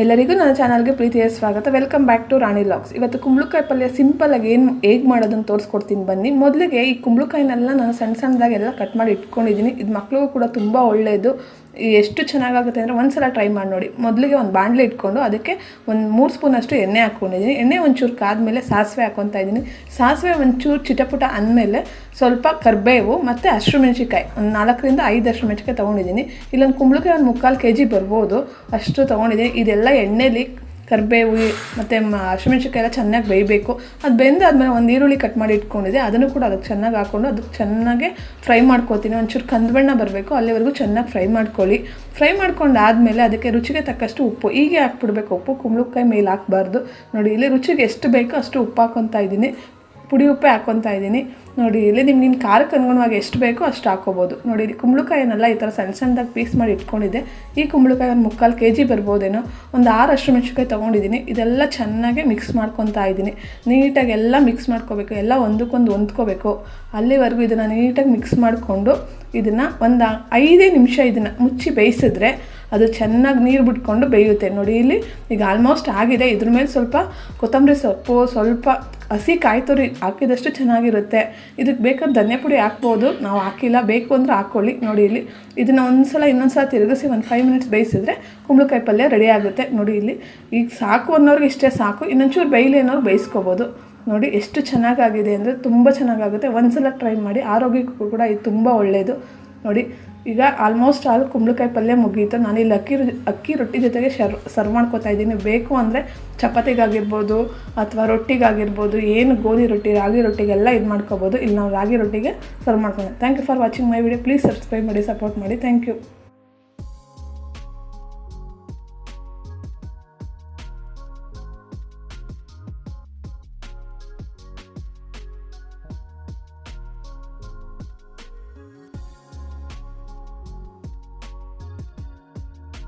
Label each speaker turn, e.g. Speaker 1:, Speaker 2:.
Speaker 1: ಎಲ್ಲರಿಗೂ ನನ್ನ ಚಾನಲ್ಗೆ ಪ್ರೀತಿಯ ಸ್ವಾಗತ. ವೆಲ್ಕಮ್ ಬ್ಯಾಕ್ ಟು ರಾಣಿ ಲಾಕ್ಸ್ ಇವತ್ತು ಕುಂಬಳಕಾಯಿ ಪಲ್ಯ ಸಿಂಪಲ್ಲಾಗಿ ಏನು ಹೇಗೆ ಮಾಡೋದನ್ನು ತೋರಿಸ್ಕೊಡ್ತೀನಿ ಬನ್ನಿ. ಮೊದಲಿಗೆ ಈ ಕುಂಬಳಕಾಯಿನೆಲ್ಲ ನಾನು ಸಣ್ಣ ಸಣ್ಣದಾಗೆಲ್ಲ ಕಟ್ ಮಾಡಿ ಇಟ್ಕೊಂಡಿದ್ದೀನಿ. ಇದು ಮಕ್ಕಳಿಗೂ ಕೂಡ ತುಂಬ ಒಳ್ಳೆಯದು. ಎಷ್ಟು ಚೆನ್ನಾಗಾಗುತ್ತೆ ಅಂದರೆ ಒಂದು ಸಲ ಟ್ರೈ ಮಾಡಿ ನೋಡಿ. ಮೊದಲಿಗೆ ಒಂದು ಬಾಣಲೆ ಇಟ್ಕೊಂಡು ಅದಕ್ಕೆ ಒಂದು ಮೂರು ಸ್ಪೂನಷ್ಟು ಎಣ್ಣೆ ಹಾಕ್ಕೊಂಡಿದ್ದೀನಿ. ಎಣ್ಣೆ ಒಂಚೂರು ಕಾದಮೇಲೆ ಸಾಸಿವೆ ಹಾಕ್ಕೊತಾ ಇದ್ದೀನಿ. ಸಾಸಿವೆ ಒಂಚೂರು ಚಿಟಪುಟ ಅಂದಮೇಲೆ ಸ್ವಲ್ಪ ಕರಿಬೇವು ಮತ್ತು ಹಸಿರು ಮೆಣಸಿಕಾಯಿ ಒಂದು ನಾಲ್ಕರಿಂದ ಐದು ಹಸಿರು ಮೆಣಸಿಕಾಯಿ ತೊಗೊಂಡಿದ್ದೀನಿ. ಇಲ್ಲೊಂದು ಕುಂಬಳಕಾಯಿ ಒಂದು ಮುಕ್ಕಾಲು ಕೆ ಜಿ ಬರ್ಬೋದು. ಅಷ್ಟು ತೊಗೊಂಡಿದ್ದೀನಿ. ಇದೆಲ್ಲ ಎಣ್ಣೆಲಿ ಕರಿಬೇವು ಮತ್ತು ಹಸಿಮೆಣ್ಸಿಕಾಯಿ ಎಲ್ಲ ಚೆನ್ನಾಗಿ ಬೇಯಬೇಕು. ಅದು ಬೆಂದಾದ್ಮೇಲೆ ಒಂದು ಈರುಳ್ಳಿ ಕಟ್ ಮಾಡಿ ಇಟ್ಕೊಂಡಿದೆ ಅದನ್ನು ಕೂಡ ಅದಕ್ಕೆ ಚೆನ್ನಾಗಿ ಹಾಕ್ಕೊಂಡು ಅದಕ್ಕೆ ಚೆನ್ನಾಗಿ ಫ್ರೈ ಮಾಡ್ಕೊತೀನಿ ಒಂಚೂರು ಕಂದು ಬಣ್ಣ ಬರಬೇಕು. ಅಲ್ಲಿವರೆಗೂ ಚೆನ್ನಾಗಿ ಫ್ರೈ ಮಾಡ್ಕೊಳ್ಳಿ. ಫ್ರೈ ಮಾಡ್ಕೊಂಡು ಆದಮೇಲೆ ಅದಕ್ಕೆ ರುಚಿಗೆ ತಕ್ಕಷ್ಟು ಉಪ್ಪು. ಹೀಗೆ ಹಾಕ್ಬಿಡ್ಬೇಕು. ಉಪ್ಪು ಕುಂಬಳಕಾಯಿ ಮೇಲೆ ಹಾಕ್ಬಾರ್ದು. ನೋಡಿ, ಇಲ್ಲಿ ರುಚಿಗೆ ಎಷ್ಟು ಬೇಕೋ ಅಷ್ಟು ಉಪ್ಪು ಹಾಕ್ಕೊತಾ ಇದ್ದೀನಿ. ಪುಡಿ ಉಪ್ಪೆ ಹಾಕ್ಕೊತಾ ಇದ್ದೀನಿ. ನೋಡಿ, ಇಲ್ಲಿ ನಿಮ್ಗೆ ನಿನ್ನ ಖಾರಕ್ಕೆ ಅನುಗುಣವಾಗಿ ಎಷ್ಟು ಬೇಕೋ ಅಷ್ಟು ಹಾಕೋಬೋದು. ನೋಡಿ, ಇಲ್ಲಿ ಕುಂಬಳಕಾಯಿನೆಲ್ಲ ಈ ಥರ ಸಣ್ಣ ಸಣ್ಣದಾಗಿ ಪೀಸ್ ಮಾಡಿ ಇಟ್ಕೊಂಡಿದ್ದೆ. ಈ ಕುಂಬಳಕಾಯಿ ಒಂದು ಮುಕ್ಕಾಲು ಕೆ ಜಿ ಬರ್ಬೋದೇನೋ? ಒಂದು ಆರು ಅಷ್ಟು ಮೆಣಸಿನ್ಕಾಯಿ ತೊಗೊಂಡಿದ್ದೀನಿ. ಇದೆಲ್ಲ ಚೆನ್ನಾಗಿ ಮಿಕ್ಸ್ ಮಾಡ್ಕೊತಾ ಇದ್ದೀನಿ. ನೀಟಾಗಿ ಎಲ್ಲ ಮಿಕ್ಸ್ ಮಾಡ್ಕೋಬೇಕು. ಎಲ್ಲ ಒಂದಕ್ಕೊಂದು ಹೊಂದ್ಕೋಬೇಕು. ಅಲ್ಲಿವರೆಗೂ ಇದನ್ನು ನೀಟಾಗಿ ಮಿಕ್ಸ್ ಮಾಡಿಕೊಂಡು ಇದನ್ನು ಒಂದು ಐದೇ ನಿಮಿಷ ಇದನ್ನು ಮುಚ್ಚಿ ಬೇಯಿಸಿದ್ರೆ ಅದು ಚೆನ್ನಾಗಿ ನೀರು ಬಿಟ್ಕೊಂಡು ಬೇಯುತ್ತೆ. ನೋಡಿ, ಇಲ್ಲಿ ಈಗ ಆಲ್ಮೋಸ್ಟ್ ಆಗಿದೆ. ಇದ್ರ ಮೇಲೆ ಸ್ವಲ್ಪ ಕೊತ್ತಂಬರಿ ಸೊಪ್ಪು, ಸ್ವಲ್ಪ ಹಸಿ ಕಾಯಿ ತುರಿ ಹಾಕಿದಷ್ಟು ಚೆನ್ನಾಗಿರುತ್ತೆ. ಇದಕ್ಕೆ ಬೇಕಾದ ಧನ್ಯ ಪುಡಿ ಹಾಕ್ಬೋದು. ನಾವು ಹಾಕಿಲ್ಲ, ಬೇಕು ಅಂದರೆ ಹಾಕ್ಕೊಳ್ಳಿ ನೋಡಿ ಇಲ್ಲಿ, ಇದನ್ನು ಒಂದು ಸಲ ಇನ್ನೊಂದು ಸಲ ತಿರುಗಿಸಿ ಒಂದು ಫೈವ್ ಮಿನಿಟ್ಸ್ ಬೇಯಿಸಿದ್ರೆ ಕುಂಬಳಕಾಯಿ ಪಲ್ಯ ರೆಡಿ ಆಗುತ್ತೆ. ನೋಡಿ ಇಲ್ಲಿ, ಈಗ ಸಾಕು ಅನ್ನೋರಿಗೆ ಇಷ್ಟೇ ಸಾಕು. ಇನ್ನೊಂಚೂರು ಬೇಯಲಿ ಅನ್ನೋರು ಬೇಯಿಸ್ಕೋಬೋದು. ನೋಡಿ ಎಷ್ಟು ಚೆನ್ನಾಗಾಗಿದೆ ಅಂದರೆ ತುಂಬ ಚೆನ್ನಾಗಾಗುತ್ತೆ. ಒಂದು ಸಲ ಟ್ರೈ ಮಾಡಿ ಆರೋಗ್ಯಕ್ಕೂ ಕೂಡ ಇದು ತುಂಬ ಒಳ್ಳೆಯದು ನೋಡಿ, ಈಗ ಆಲ್ಮೋಸ್ಟ್ ಆಲ್ ಕುಂಬಳಕಾಯಿ ಪಲ್ಯ ಮುಗೀತು. ಇಲ್ಲಿ ಅಕ್ಕಿ ಅಕ್ಕಿ ರೊಟ್ಟಿ ಜೊತೆಗೆ ಶರ್ ಸರ್ವ್ ಮಾಡ್ಕೋತಾ ಇದ್ದೀನಿ. ಬೇಕು ಅಂದರೆ ಚಪಾತಿಗಾಗಿರ್ಬೋದು ಅಥವಾ ರೊಟ್ಟಿಗಾಗಿರ್ಬೋದು, ಏನು ಗೋಧಿ ರೊಟ್ಟಿ, ರಾಗಿ ರೊಟ್ಟಿಗೆಲ್ಲ ಇದು ಮಾಡ್ಕೋಬೋದು. ಇಲ್ಲಿ ನಾವು ರಾಗಿ ರೊಟ್ಟಿಗೆ ಸರ್ವ್ ಮಾಡ್ಕೊಂಡು thank you for watching my video please subscribe ಮಾಡಿ ಸಪೋರ್ಟ್ ಮಾಡಿ. Thank you